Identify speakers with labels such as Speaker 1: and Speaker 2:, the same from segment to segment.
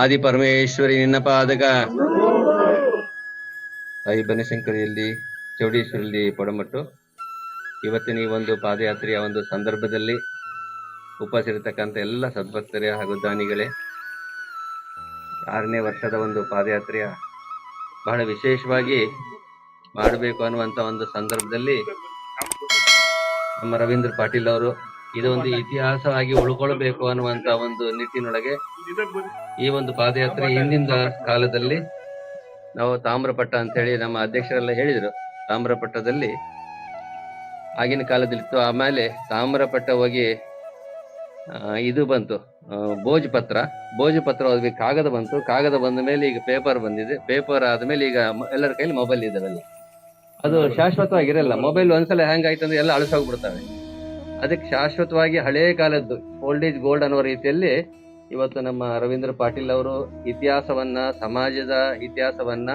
Speaker 1: ಆದಿ ಪರಮೇಶ್ವರಿ, ನಿನ್ನ ಪಾದಕ. ತಾಯಿ ಬನಶಂಕರಿಯಲ್ಲಿ ಚೌಡೇಶ್ವರಲ್ಲಿ ಪೊಡಮಟ್ಟು. ಇವತ್ತಿನ ಈ ಒಂದು ಪಾದಯಾತ್ರೆಯ ಒಂದು ಸಂದರ್ಭದಲ್ಲಿ ಉಪಸಿರತಕ್ಕಂಥ ಎಲ್ಲ ಸದ್ಭಕ್ತರೇ ಹಾಗೂ ದಾನಿಗಳೇ, ಆರನೇ ವರ್ಷದ ಒಂದು ಪಾದಯಾತ್ರೆಯ ಬಹಳ ವಿಶೇಷವಾಗಿ ಮಾಡಬೇಕು ಅನ್ನುವಂಥ ಒಂದು ಸಂದರ್ಭದಲ್ಲಿ ನಮ್ಮ ರವೀಂದ್ರ ಪಾಟೀಲ್ ಅವರು ಇದೊಂದು ಇತಿಹಾಸವಾಗಿ ಉಳ್ಕೊಳ್ಬೇಕು ಅನ್ನುವಂತ ಒಂದು ನಿಟ್ಟಿನೊಳಗೆ ಈ ಒಂದು ಪಾದಯಾತ್ರೆ ಹಿಂದಿನ ಕಾಲದಲ್ಲಿ ನಾವು ತಾಮ್ರಪಟ್ಟ ಅಂತ ಹೇಳಿ ನಮ್ಮ ಅಧ್ಯಕ್ಷರೆಲ್ಲ ಹೇಳಿದ್ರು. ತಾಮ್ರಪಟ್ಟದಲ್ಲಿ ಆಗಿನ ಕಾಲದಲ್ಲಿತ್ತು. ಆಮೇಲೆ ತಾಮ್ರಪಟ್ಟ ಹೋಗಿ ಇದು ಬಂತು. ಭೋಜಪತ್ರ. ಭೋಜ ಪತ್ರ ಭೋಜ ಪತ್ರ ಹೋದ್ವಿ ಕಾಗದ ಬಂತು. ಕಾಗದ ಬಂದ ಮೇಲೆ ಈಗ ಪೇಪರ್ ಬಂದಿದೆ. ಪೇಪರ್ ಆದ್ಮೇಲೆ ಈಗ ಎಲ್ಲರ ಕೈಲಿ ಮೊಬೈಲ್ ಇದಾವೆಲ್ಲ ಅದು ಶಾಶ್ವತವಾಗಿರಲ್ಲ. ಮೊಬೈಲ್ ಒಂದ್ಸಲ ಹ್ಯಾಂಗ್ ಆಯ್ತು ಅಂದ್ರೆ ಎಲ್ಲ ಅಳಿಸೋಗ್ಬಿಡ್ತವೆ. ಅದಕ್ಕೆ ಶಾಶ್ವತವಾಗಿ ಹಳೇ ಕಾಲದ್ದು ಓಲ್ಡ್ ಈಸ್ ಗೋಲ್ಡ್ ಅನ್ನೋ ರೀತಿಯಲ್ಲಿ ಇವತ್ತು ನಮ್ಮ ರವೀಂದ್ರ ಪಾಟೀಲ್ ಅವರು ಇತಿಹಾಸವನ್ನ, ಸಮಾಜದ ಇತಿಹಾಸವನ್ನ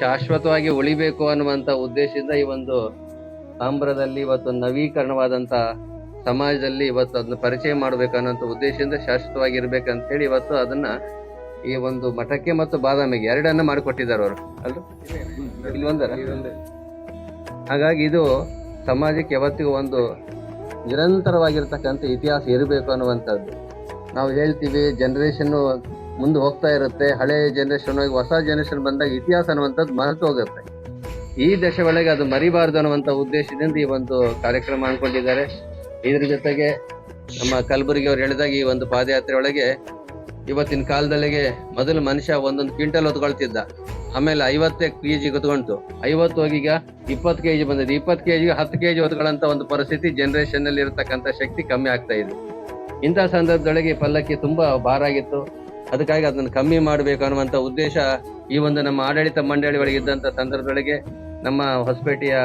Speaker 1: ಶಾಶ್ವತವಾಗಿ ಉಳಿಬೇಕು ಅನ್ನುವಂತ ಉದ್ದೇಶದಿಂದ ಈ ಒಂದು ತಾಮ್ರದಲ್ಲಿ ಇವತ್ತು ನವೀಕರಣವಾದಂತ ಸಮಾಜದಲ್ಲಿ ಇವತ್ತು ಅದನ್ನ ಪರಿಚಯ ಮಾಡ್ಬೇಕು ಅನ್ನೋಂಥ ಉದ್ದೇಶದಿಂದ ಶಾಶ್ವತವಾಗಿ ಇರ್ಬೇಕಂತ ಹೇಳಿ ಇವತ್ತು ಅದನ್ನ ಈ ಒಂದು ಮಠಕ್ಕೆ ಮತ್ತು ಬಾದಾಮಿಗೆ ಎರಡನ್ನ ಮಾಡಿಕೊಟ್ಟಿದ್ದಾರೆ ಅವರು. ಅಲ್ಲ ಹಾಗಾಗಿ ಇದು ಸಮಾಜಕ್ಕೆ ಯಾವತ್ತಿಗೂ ಒಂದು ನಿರಂತರವಾಗಿರ್ತಕ್ಕಂಥ ಇತಿಹಾಸ ಇರಬೇಕು ಅನ್ನುವಂಥದ್ದು. ನಾವು ಹೇಳ್ತೀವಿ ಜನ್ರೇಷನ್ನು ಮುಂದೆ ಹೋಗ್ತಾ ಇರುತ್ತೆ. ಹಳೆ ಜನರೇಷನ್ ಹೋಗಿ ಹೊಸ ಜನರೇಷನ್ ಬಂದಾಗ ಇತಿಹಾಸ ಅನ್ನುವಂಥದ್ದು ಮರೆತು ಹೋಗುತ್ತೆ. ಈ ದಶೆ ಒಳಗೆ ಅದು ಮರಿಬಾರದು ಅನ್ನುವಂಥ ಉದ್ದೇಶದಿಂದ ಈ ಒಂದು ಕಾರ್ಯಕ್ರಮ ಅನ್ಕೊಂಡಿದ್ದಾರೆ ಇದ್ರ ಜೊತೆಗೆ ನಮ್ಮ ಕಲಬುರಗಿ ಅವ್ರು ಹೇಳಿದಾಗ ಈ ಒಂದು ಪಾದಯಾತ್ರೆ ಒಳಗೆ ಇವತ್ತಿನ ಕಾಲದಲ್ಲಿಗೆ ಮೊದಲು ಮನುಷ್ಯ ಒಂದೊಂದು ಕ್ವಿಂಟಲ್ ಹೊತ್ಕೊಳ್ತಿದ್ದ. ಆಮೇಲೆ ಐವತ್ತೇ ಕೆ ಜಿ ಹೊತ್ಕೊಂತು ಐವತ್ತು ಹೋಗಿ ಈಗ ಇಪ್ಪತ್ತು ಕೆ ಜಿ ಬಂದಿದೆ ಇಪ್ಪತ್ತು ಕೆ ಜಿಗೆ ಹತ್ತು ಕೆ ಜಿ ಹೊತ್ಕೊಳ್ಳೋಂಥ ಒಂದು ಪರಿಸ್ಥಿತಿ ಜನರೇಷನ್ ಅಲ್ಲಿ ಇರತಕ್ಕಂಥ ಶಕ್ತಿ ಕಮ್ಮಿ ಆಗ್ತಾ ಇದೆ. ಇಂಥ ಸಂದರ್ಭದೊಳಗೆ ಪಲ್ಲಕ್ಕಿ ತುಂಬಾ ಭಾರ ಆಗಿತ್ತು. ಅದಕ್ಕಾಗಿ ಅದನ್ನು ಕಮ್ಮಿ ಮಾಡಬೇಕು ಅನ್ನುವಂಥ ಉದ್ದೇಶ ಈ ಒಂದು ನಮ್ಮ ಆಡಳಿತ ಮಂಡಳಿ ಒಳಗೆ ಇದ್ದಂಥ ಸಂದರ್ಭದೊಳಗೆ ನಮ್ಮ ಹೊಸಪೇಟೆಯ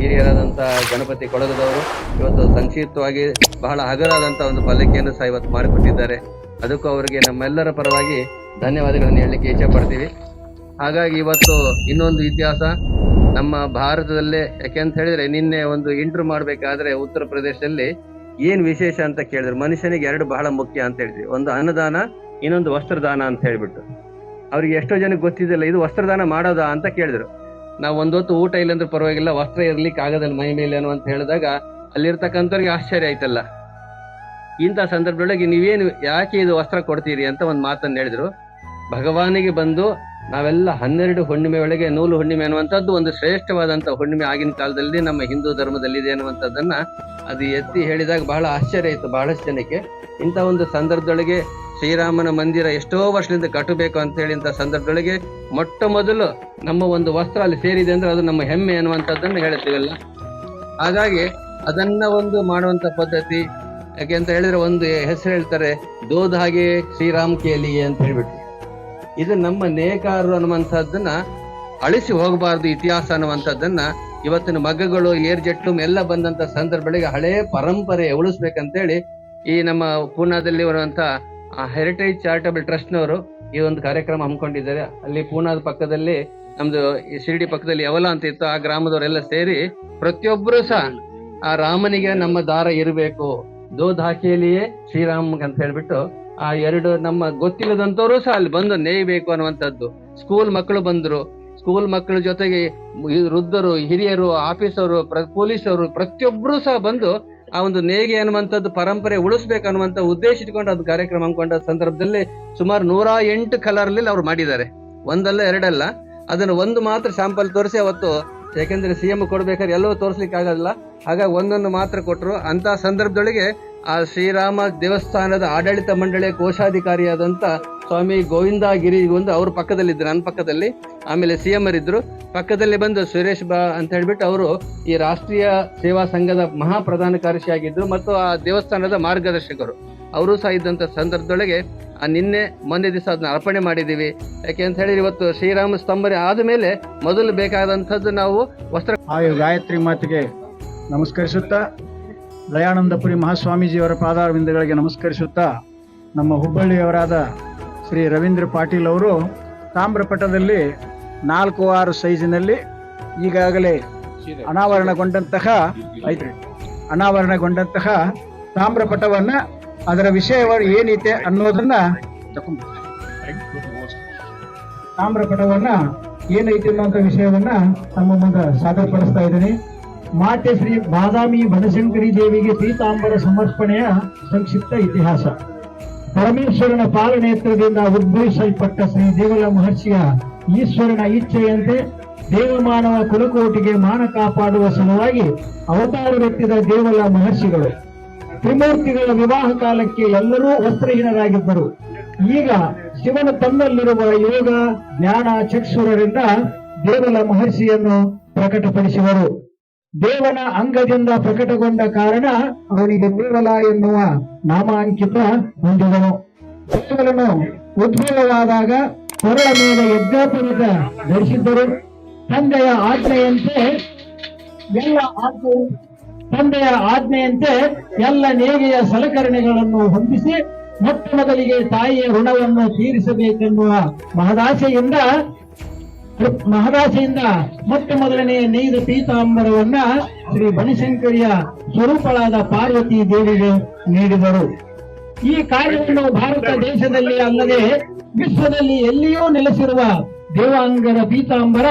Speaker 1: ಹಿರಿಯರಾದಂಥ ಗಣಪತಿ ಕೊಳಗದವರು ಇವತ್ತು ಸಂಕ್ಷಿಪ್ತವಾಗಿ ಬಹಳ ಹಗರಾದಂಥ ಒಂದು ಪಲ್ಲಕ್ಕಿಯನ್ನು ಸಹ ಇವತ್ತು ಮಾಡಿಕೊಟ್ಟಿದ್ದಾರೆ ಅದಕ್ಕೂ ಅವರಿಗೆ ನಮ್ಮೆಲ್ಲರ ಪರವಾಗಿ ಧನ್ಯವಾದಗಳನ್ನು ಹೇಳಲಿಕ್ಕೆ ಇಚ್ಛೆ ಪಡ್ತೀವಿ. ಹಾಗಾಗಿ ಇವತ್ತು ಇನ್ನೊಂದು ಇತಿಹಾಸ ನಮ್ಮ ಭಾರತದಲ್ಲೇ. ಯಾಕೆ ಅಂತ ಹೇಳಿದ್ರೆ ನಿನ್ನೆ ಒಂದು ಇಂಟ್ರು ಮಾಡಬೇಕಾದ್ರೆ ಉತ್ತರ ಪ್ರದೇಶದಲ್ಲಿ ಏನ್ ವಿಶೇಷ ಅಂತ ಕೇಳಿದ್ರು. ಮನುಷ್ಯನಿಗೆ ಎರಡು ಬಹಳ ಮುಖ್ಯ ಅಂತ ಹೇಳಿದ್ವಿ. ಒಂದು ಅನ್ನದಾನ, ಇನ್ನೊಂದು ವಸ್ತ್ರದಾನ ಅಂತ ಹೇಳ್ಬಿಟ್ಟು. ಅವ್ರಿಗೆ ಎಷ್ಟೋ ಜನಕ್ಕೆ ಗೊತ್ತಿದ್ದಿಲ್ಲ, ಇದು ವಸ್ತ್ರದಾನ ಮಾಡೋದಾ ಅಂತ ಕೇಳಿದ್ರು. ನಾವು ಒಂದೊತ್ತು ಊಟ ಇಲ್ಲಂದ್ರೆ ಪರವಾಗಿಲ್ಲ, ವಸ್ತ್ರ ಇರ್ಲಿಕ್ಕೆ ಕಾಗದಲ್ಲಿ ಮೈ ಮೇಲೆ ಏನು ಅಂತ ಹೇಳಿದಾಗ ಅಲ್ಲಿರ್ತಕ್ಕಂಥವ್ರಿಗೆ ಆಶ್ಚರ್ಯ ಆಯ್ತಲ್ಲ. ಇಂಥ ಸಂದರ್ಭದೊಳಗೆ ನೀವೇನು ಯಾಕೆ ಇದು ವಸ್ತ್ರ ಕೊಡ್ತೀರಿ ಅಂತ ಒಂದು ಮಾತನ್ನು ಹೇಳಿದ್ರು. ಭಗವಾನಿಗೆ ಬಂದು ನಾವೆಲ್ಲ ಹನ್ನೆರಡು ಹುಣ್ಣಿಮೆ ಒಳಗೆ ನೂಲು ಹುಣ್ಣಿಮೆ ಅನ್ನುವಂಥದ್ದು ಒಂದು ಶ್ರೇಷ್ಠವಾದಂಥ ಹುಣ್ಣಿಮೆ ಆಗಿನ ಕಾಲದಲ್ಲಿ ನಮ್ಮ ಹಿಂದೂ ಧರ್ಮದಲ್ಲಿದೆ ಅನ್ನುವಂಥದ್ದನ್ನು ಅದು ಎತ್ತಿ ಹೇಳಿದಾಗ ಬಹಳ ಆಶ್ಚರ್ಯ ಇತ್ತು ಬಹಳಷ್ಟು ಜನಕ್ಕೆ. ಇಂಥ ಒಂದು ಸಂದರ್ಭದೊಳಗೆ ಶ್ರೀರಾಮನ ಮಂದಿರ ಎಷ್ಟೋ ವರ್ಷದಿಂದ ಕಟ್ಟಬೇಕು ಅಂತ ಹೇಳಿ ಇಂಥ ಸಂದರ್ಭದೊಳಗೆ ಮೊಟ್ಟ ಮೊದಲು ನಮ್ಮ ಒಂದು ವಸ್ತ್ರ ಅಲ್ಲಿ ಸೇರಿದೆ ಅಂದ್ರೆ ಅದು ನಮ್ಮ ಹೆಮ್ಮೆ ಅನ್ನುವಂಥದ್ದನ್ನು ಹೇಳ್ತೀವಲ್ಲ ಹಾಗಾಗಿ ಅದನ್ನ ಒಂದು ಮಾಡುವಂತ ಪದ್ಧತಿ, ಯಾಕೆ ಅಂತ ಹೇಳಿದ್ರೆ ಒಂದು ಹೆಸರು ಹೇಳ್ತಾರೆ, ದೋದ್ ಹಾಗೆ ಶ್ರೀರಾಮ್ ಕೇಲಿಗೆ ಅಂತ ಹೇಳ್ಬಿಟ್ಟು. ಇದು ನಮ್ಮ ನೇಕಾರರು ಅನ್ನುವಂಥದ್ದನ್ನ ಅಳಿಸಿ ಹೋಗಬಾರದು, ಇತಿಹಾಸ ಅನ್ನುವಂಥದ್ದನ್ನ. ಇವತ್ತಿನ ಮಗ್ಗಗಳು ಏರ್ ಜೆಟ್ಲು ಎಲ್ಲ ಬಂದಂತ ಸಂದರ್ಭಗಳಿಗೆ ಹಳೇ ಪರಂಪರೆ ಉಳಿಸ್ಬೇಕಂತೇಳಿ ಈ ನಮ್ಮ ಪೂನಾದಲ್ಲಿ ಬರುವಂತ ಹೆರಿಟೇಜ್ ಚಾರಿಟಬಲ್ ಟ್ರಸ್ಟ್ನವರು ಈ ಒಂದು ಕಾರ್ಯಕ್ರಮ ಹಮ್ಮಿಕೊಂಡಿದ್ದಾರೆ. ಅಲ್ಲಿ ಪೂನಾದ ಪಕ್ಕದಲ್ಲಿ, ನಮ್ದು ಶಿರ್ಡಿ ಪಕ್ಕದಲ್ಲಿ ಯವಲ ಅಂತ ಇತ್ತು, ಆ ಗ್ರಾಮದವರೆಲ್ಲ ಸೇರಿ ಪ್ರತಿಯೊಬ್ಬರು ಸಹ ಆ ರಾಮನಿಗೆ ನಮ್ಮ ದಾರ ಇರಬೇಕು. ದೋ ದಾಖಿಯಲ್ಲಿಯೇ ಶ್ರೀರಾಮ್ ಅಂತ ಹೇಳ್ಬಿಟ್ಟು ಆ ಎರಡು ನಮ್ಮ ಗೊತ್ತಿಲ್ಲದಂತವರು ಸಹ ಅಲ್ಲಿ ಬಂದು ನೇಯ್ಬೇಕು ಅನ್ನುವಂಥದ್ದು. ಸ್ಕೂಲ್ ಮಕ್ಕಳು ಬಂದರು. ಸ್ಕೂಲ್ ಮಕ್ಕಳ ಜೊತೆಗೆ ವೃದ್ಧರು, ಹಿರಿಯರು, ಆಫೀಸರು ಪೊಲೀಸರು ಪ್ರತಿಯೊಬ್ಬರು ಸಹ ಬಂದು ಆ ಒಂದು ನೇಗೆ ಅನ್ನುವಂಥದ್ದು ಪರಂಪರೆ ಉಳಿಸ್ಬೇಕು ಅನ್ನುವಂಥ ಉದ್ದೇಶ ಇಟ್ಕೊಂಡು ಅದು ಕಾರ್ಯಕ್ರಮ ಹಮ್ಮಿಕೊಂಡ ಸಂದರ್ಭದಲ್ಲಿ ಸುಮಾರು ನೂರ ಎಂಟು ಕಲರ್ಲಿ ಅವ್ರು ಮಾಡಿದ್ದಾರೆ. ಒಂದಲ್ಲ ಎರಡಲ್ಲ. ಅದನ್ನು ಒಂದು ಮಾತ್ರ ಸ್ಯಾಂಪಲ್ ತೋರಿಸಿ ಅವತ್ತು, ಯಾಕೆಂದ್ರೆ ಸಿ ಎಂ ಕೊಡ್ಬೇಕಾದ್ರೆ ಎಲ್ಲವೂ ತೋರಿಸ್ಲಿಕ್ಕೆ ಆಗಲ್ಲ ಹಾಗಾಗಿ ಒಂದೊಂದು ಮಾತ್ರ ಕೊಟ್ಟರು ಅಂತ ಸಂದರ್ಭದೊಳಗೆ ಆ ಶ್ರೀರಾಮ ದೇವಸ್ಥಾನದ ಆಡಳಿತ ಮಂಡಳಿಯ ಕೋಶಾಧಿಕಾರಿಯಾದಂಥ ಸ್ವಾಮಿ ಗೋವಿಂದಗಿರಿ ಒಂದು ಅವ್ರ ಪಕ್ಕದಲ್ಲಿದ್ದರು ನನ್ನ ಪಕ್ಕದಲ್ಲಿ. ಆಮೇಲೆ ಸಿ ಎಂ ಇದ್ದರು ಪಕ್ಕದಲ್ಲಿ ಬಂದು ಸುರೇಶ್ ಬಾ ಅಂತ ಹೇಳಿಬಿಟ್ಟು ಅವರು ಈ ರಾಷ್ಟ್ರೀಯ ಸೇವಾ ಸಂಘದ ಮಹಾ ಪ್ರಧಾನ ಕಾರ್ಯದರ್ಶಿಯಾಗಿದ್ದರು ಮತ್ತು ಆ ದೇವಸ್ಥಾನದ ಮಾರ್ಗದರ್ಶಕರು. ಅವರು ಸಹ ಇದ್ದಂಥ ಸಂದರ್ಭದೊಳಗೆ ಆ ನಿನ್ನೆ, ಮೊನ್ನೆ ದಿವಸ ಅದನ್ನ ಅರ್ಪಣೆ ಮಾಡಿದ್ದೀವಿ ಯಾಕೆ ಅಂತ ಹೇಳಿದ್ರೆ ಇವತ್ತು ಶ್ರೀರಾಮ ಸ್ತಂಭನೆ ಆದಮೇಲೆ ಮೊದಲು ಬೇಕಾದಂಥದ್ದು ನಾವು ವಸ್ತ್ರ
Speaker 2: ಗಾಯತ್ರಿ ಮಾತಿಗೆ ನಮಸ್ಕರಿಸುತ್ತಾ ದಯಾನಂದಪುರಿ ಮಹಾಸ್ವಾಮೀಜಿಯವರ ಪಾದಾರವಿಂದಗಳಿಗೆ ನಮಸ್ಕರಿಸುತ್ತಾ ನಮ್ಮ ಹುಬ್ಬಳ್ಳಿಯವರಾದ ಶ್ರೀ ರವೀಂದ್ರ ಪಾಟೀಲ್ ಅವರು ತಾಮ್ರಪಟದಲ್ಲಿ ನಾಲ್ಕು ಆರು ಸೈಜಿನಲ್ಲಿ ಈಗಾಗಲೇ ಅನಾವರಣಗೊಂಡಂತಹ ಐತ್ರಿ ಅನಾವರಣಗೊಂಡಂತಹ ತಾಮ್ರಪಟವನ್ನು ಅದರ ವಿಷಯವರು ಏನೈತೆ ಅನ್ನೋದನ್ನ ತಾಮ್ರಪಟವನ್ನು ಏನೈತಿ ವಿಷಯವನ್ನು ವಿಷಯವನ್ನ ತಮ್ಮ ಮುಂದೆ ಸಾದರಪಡಿಸ್ತಾ ಇದ್ದೀನಿ. ಮಾತೆ ಶ್ರೀ ಬಾದಾಮಿ ಬನಶಂಕರಿ ದೇವಿಗೆ ಪೀತಾಂಬರ ಸಮರ್ಪಣೆಯ ಸಂಕ್ಷಿಪ್ತ ಇತಿಹಾಸ. ಪರಮೇಶ್ವರನ ಪಾಲನೇತ್ರದಿಂದ ಉದ್ಭವಿಸಲ್ಪಟ್ಟ ಶ್ರೀ ದೇವಲ ಮಹರ್ಷಿಯ ಈಶ್ವರನ ಇಚ್ಛೆಯಂತೆ ದೇವಮಾನವ ಕುಲಕೋಟಿಗೆ ಮಾನ ಕಾಪಾಡುವ ಸಲುವಾಗಿ ಅವತಾರವೆತ್ತಿದ ದೇವಲ ಮಹರ್ಷಿಗಳು. ತ್ರಿಮೂರ್ತಿಗಳ ವಿವಾಹ ಕಾಲಕ್ಕೆ ಎಲ್ಲರೂ ವಸ್ತ್ರಹೀನರಾಗಿದ್ದರು. ಈಗ ಶಿವನ ತನ್ನಲ್ಲಿರುವ ಯೋಗ, ಜ್ಞಾನ, ಚಕ್ಷುರರಿಂದ ದೇವಲ ಮಹರ್ಷಿಯನ್ನು ಪ್ರಕಟಪಡಿಸಿದರು. ದೇವನ ಅಂಗದಿಂದ ಪ್ರಕಟಗೊಂಡ ಕಾರಣ ಅವನಿಗೆ ದೇವಲ ಎನ್ನುವ ನಾಮಾಂಕಿತ ಹೊಂದಿದನು. ದೇವಲನು ಉದ್ಭವವಾದಾಗ ಕೊರಳ ಮೇಲೆ ಯಜ್ಞಾಪುರದ ಧರಿಸಿದ್ದರು. ತಂದೆಯ ಆಜ್ಞೆಯಂತೆ ಎಲ್ಲ ಆಜ್ಞೆ ತಂದೆಯ ಆಜ್ಞೆಯಂತೆ ಎಲ್ಲ ನೇಗೆಯ ಸಲಕರಣೆಗಳನ್ನು ಹೊಂದಿಸಿ ಮೊಟ್ಟ ಮೊದಲಿಗೆ ತಾಯಿಯ ಋಣವನ್ನು ತೀರಿಸಬೇಕೆನ್ನುವ ಮಹದಾಸೆಯಿಂದ ಮಹದಾಸೆಯಿಂದ ಮೊಟ್ಟ ಮೊದಲನೇ ನೇಯ್ದ ಪೀತಾಂಬರವನ್ನ ಶ್ರೀ ಬನಶಂಕರಿಯ ಸ್ವರೂಪಳಾದ ಪಾರ್ವತಿ ದೇವಿಗೆ ನೀಡಿದರು. ಈ ಕಾರ್ಯವನ್ನು ಭಾರತ ದೇಶದಲ್ಲಿ ಅಲ್ಲದೆ ವಿಶ್ವದಲ್ಲಿ ಎಲ್ಲಿಯೂ ನೆಲೆಸಿರುವ ದೇವಾಂಗದ ಪೀತಾಂಬರ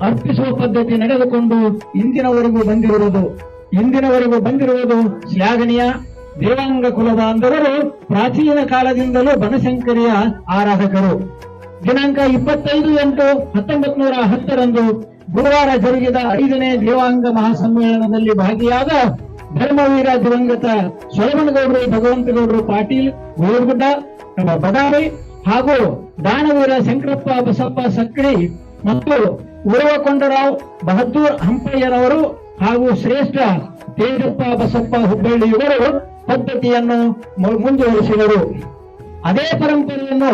Speaker 2: ಅರ್ಪಿಸುವ ಪದ್ಧತಿ ನಡೆದುಕೊಂಡು ಇಂದಿನವರೆಗೂ ಬಂದಿರುವುದು. ಇಂದಿನವರೆಗೂ ಬಂದಿರುವುದು ಶ್ಲಾಘನೀಯ. ದೇವಾಂಗ ಕುಲಬಾಂಧವರು ಪ್ರಾಚೀನ ಕಾಲದಿಂದಲೂ ಬನಶಂಕರಿಯ ಆರಾಧಕರು. ದಿನಾಂಕ ಇಪ್ಪತ್ತೈದು ಎಂಟು ಹತ್ತೊಂಬತ್ ನೂರ ಹತ್ತರಂದು ಗುರುವಾರ ಜರುಗಿದ ಐದನೇ ದೇವಾಂಗ ಮಹಾಸಮ್ಮೇಳನದಲ್ಲಿ ಭಾಗಿಯಾದ ಧರ್ಮವೀರ ದಿವಂಗತ ಸೊಲಮನಗೌಡರು ಭಗವಂತಗೌಡರು, ಪಾಟೀಲ್ ಗೋರ್ಗುಡ್ಡ ನಮ್ಮ ಬದಾಮಿ ಹಾಗೂ ದಾನವೀರ ಶಂಕರಪ್ಪ ಬಸಪ್ಪ ಸಕ್ರಿ ಮತ್ತು ಉರುವಕೊಂಡರಾವ್ ಬಹದ್ದೂರ್ ಹಂಪಯ್ಯರವರು ಹಾಗೂ ಶ್ರೇಷ್ಠ ತೇಜಪ್ಪ ಬಸಪ್ಪ ಹುಬ್ಬಳ್ಳಿಯವರು ಪದ್ಧತಿಯನ್ನು ಮು- ಮುಂದುವರಿಸಿದರು. ಅದೇ ಪರಂಪರೆಯನ್ನು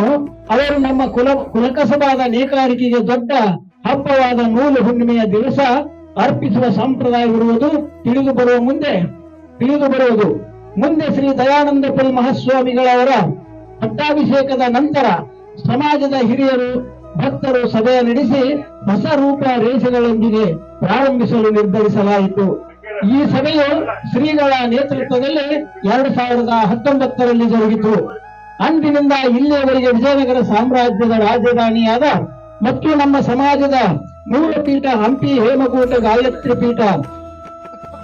Speaker 2: ಅವರು ನಮ್ಮ ಕುಲ ಕುಲಕಸಬಾದ ನೇಕಾರಿಕೆಗೆ ದೊಡ್ಡ ಹಬ್ಬವಾದ ನೂಲು ಹುಣ್ಣಿಮೆಯ ದಿವಸ ಅರ್ಪಿಸುವ ಸಂಪ್ರದಾಯವಿರುವುದು ತಿಳಿದು ಬರುವ ಮುಂದೆ, ತಿಳಿದು ಬರುವುದು. ಮುಂದೆ ಶ್ರೀ ದಯಾನಂದಪುರಿ ಮಹಾಸ್ವಾಮಿಗಳವರ ಪಟ್ಟಾಭಿಷೇಕದ ನಂತರ ಸಮಾಜದ ಹಿರಿಯರು, ಭಕ್ತರು ಸಭೆ ನಡೆಸಿ ಹೊಸ ರೂಪ ರೇಷೆಗಳೊಂದಿಗೆ ಪ್ರಾರಂಭಿಸಲು ನಿರ್ಧರಿಸಲಾಯಿತು. ಈ ಸಭೆಯು ಶ್ರೀಗಳ ನೇತೃತ್ವದಲ್ಲಿ ಎರಡು ಸಾವಿರದ ಹತ್ತೊಂಬತ್ತರಲ್ಲಿ ಜರುಗಿತು. ಅಂದಿನಿಂದ ಇಲ್ಲಿಯವರೆಗೆ ವಿಜಯನಗರ ಸಾಮ್ರಾಜ್ಯದ ರಾಜಧಾನಿಯಾದ ಮತ್ತು ನಮ್ಮ ಸಮಾಜದ ಮೂಲ ಪೀಠ ಹಂಪಿ ಹೇಮಕೂಟ ಗಾಯತ್ರಿ ಪೀಠ.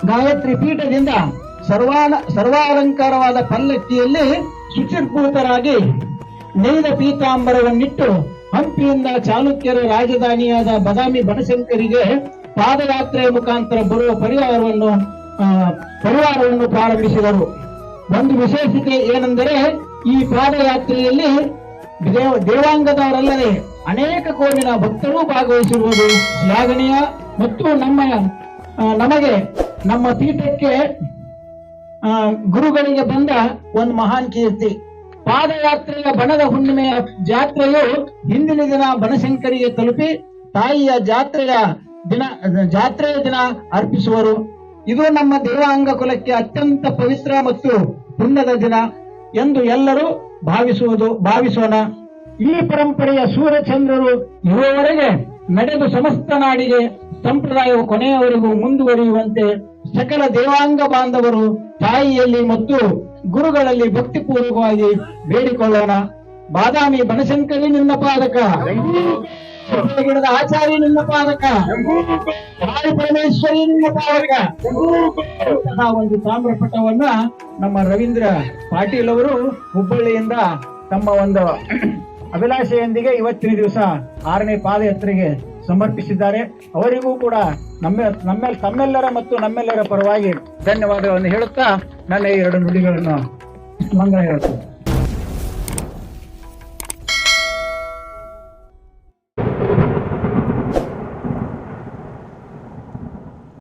Speaker 2: ಗಾಯತ್ರಿ ಪೀಠದಿಂದ ಸರ್ವಾನ ಸರ್ವಾಲಂಕಾರವಾದ ಪಲ್ಲಕ್ಕಿಯಲ್ಲಿ ಶುಚಿರ್ಭೂತರಾಗಿ ನೇಯ್ದ ಪೀತಾಂಬರವನ್ನಿಟ್ಟು ಹಂಪಿಯಿಂದ ಚಾಲುಕ್ಯರ ರಾಜಧಾನಿಯಾದ ಬದಾಮಿ ಬನಶಂಕರಿಗೆ ಪಾದಯಾತ್ರೆಯ ಮುಖಾಂತರ ಬರುವ ಪರಿವಾರವನ್ನು ಪರಿವಾರವನ್ನು ಪ್ರಾರಂಭಿಸಿದರು. ಒಂದು ವಿಶೇಷತೆ ಏನೆಂದರೆ ಈ ಪಾದಯಾತ್ರೆಯಲ್ಲಿ ದೇವ, ದೇವಾಂಗದವರಲ್ಲದೆ ಅನೇಕ ಕೋರಿನ ಭಕ್ತರು ಭಾಗವಹಿಸಿರುವುದು ಶ್ಲಾಘನೀಯ ಮತ್ತು ನಮ್ಮ ನಮಗೆ ನಮ್ಮ ಪೀಠಕ್ಕೆ ಗುರುಗಳಿಗೆ ಬಂದ ಒಂದು ಮಹಾನ್ ಕೀರ್ತಿ. ಪಾದಯಾತ್ರೆಯ ಬಣದ ಹುಣ್ಣಿಮೆಯ ಜಾತ್ರೆಯು ಹಿಂದಿನ ದಿನ ಬನಶಂಕರಿಗೆ ತಲುಪಿ ತಾಯಿಯ ಜಾತ್ರೆಯ ದಿನ ಜಾತ್ರೆಯ ದಿನ ಅರ್ಪಿಸುವರು. ಇದು ನಮ್ಮ ದೇವಾಂಗ ಕುಲಕ್ಕೆ ಅತ್ಯಂತ ಪವಿತ್ರ ಮತ್ತು ಪುಣ್ಯದ ದಿನ. ಎಂದು ಎಲ್ಲರೂ ಭಾವಿಸುವುದು ಭಾವಿಸೋಣ. ಈ ಪರಂಪರೆಯ ಸೂರ್ಯಚಂದ್ರರು ಇರುವವರೆಗೆ ನಡೆದು ಸಮಸ್ತ ನಾಡಿಗೆ ಸಂಪ್ರದಾಯವು ಕೊನೆಯವರೆಗೂ ಮುಂದುವರಿಯುವಂತೆ ಸಕಲ ದೇವಾಂಗ ಬಾಂಧವರು ತಾಯಿಯಲ್ಲಿ ಮತ್ತು ಗುರುಗಳಲ್ಲಿ ಭಕ್ತಿಪೂರ್ವಕವಾಗಿ ಬೇಡಿಕೊಳ್ಳೋಣ. ಬಾದಾಮಿ ಬನಶಂಕರಿ ನಿನ್ನ ಪಾದಕ. ಗಿಡದ ಆಚಾರ್ಯ ನಿನ್ನ ಪಾದಕ. ಕಾಳಿ ಪರಮೇಶ್ವರಿ ನಿನ್ನ ಪಾದಕ. ಅಂತಹ ಒಂದು ತಾಮ್ರಪಟವನ್ನ ನಮ್ಮ ರವೀಂದ್ರ ಪಾಟೀಲ್ ಅವರು ಹುಬ್ಬಳ್ಳಿಯಿಂದ ತಮ್ಮ ಒಂದು ಅಭಿಲಾಷೆಯೊಂದಿಗೆ ಇವತ್ತಿನ ದಿವಸ ಆರನೇ ಪಾದಯಾತ್ರೆಗೆ ಸಮರ್ಪಿಸಿದ್ದಾರೆ. ಅವರಿಗೂ ಕೂಡ ನಮ್ಮ ನಮ್ಮ ತಮ್ಮೆಲ್ಲರ ಮತ್ತು ನಮ್ಮೆಲ್ಲರ ಪರವಾಗಿ ಧನ್ಯವಾದಗಳನ್ನು ಹೇಳುತ್ತಾ ನನ್ನ ಎರಡು ನುಡಿಗಳನ್ನು ಮಂಗಳ ಹೇಳುತ್ತೇನೆ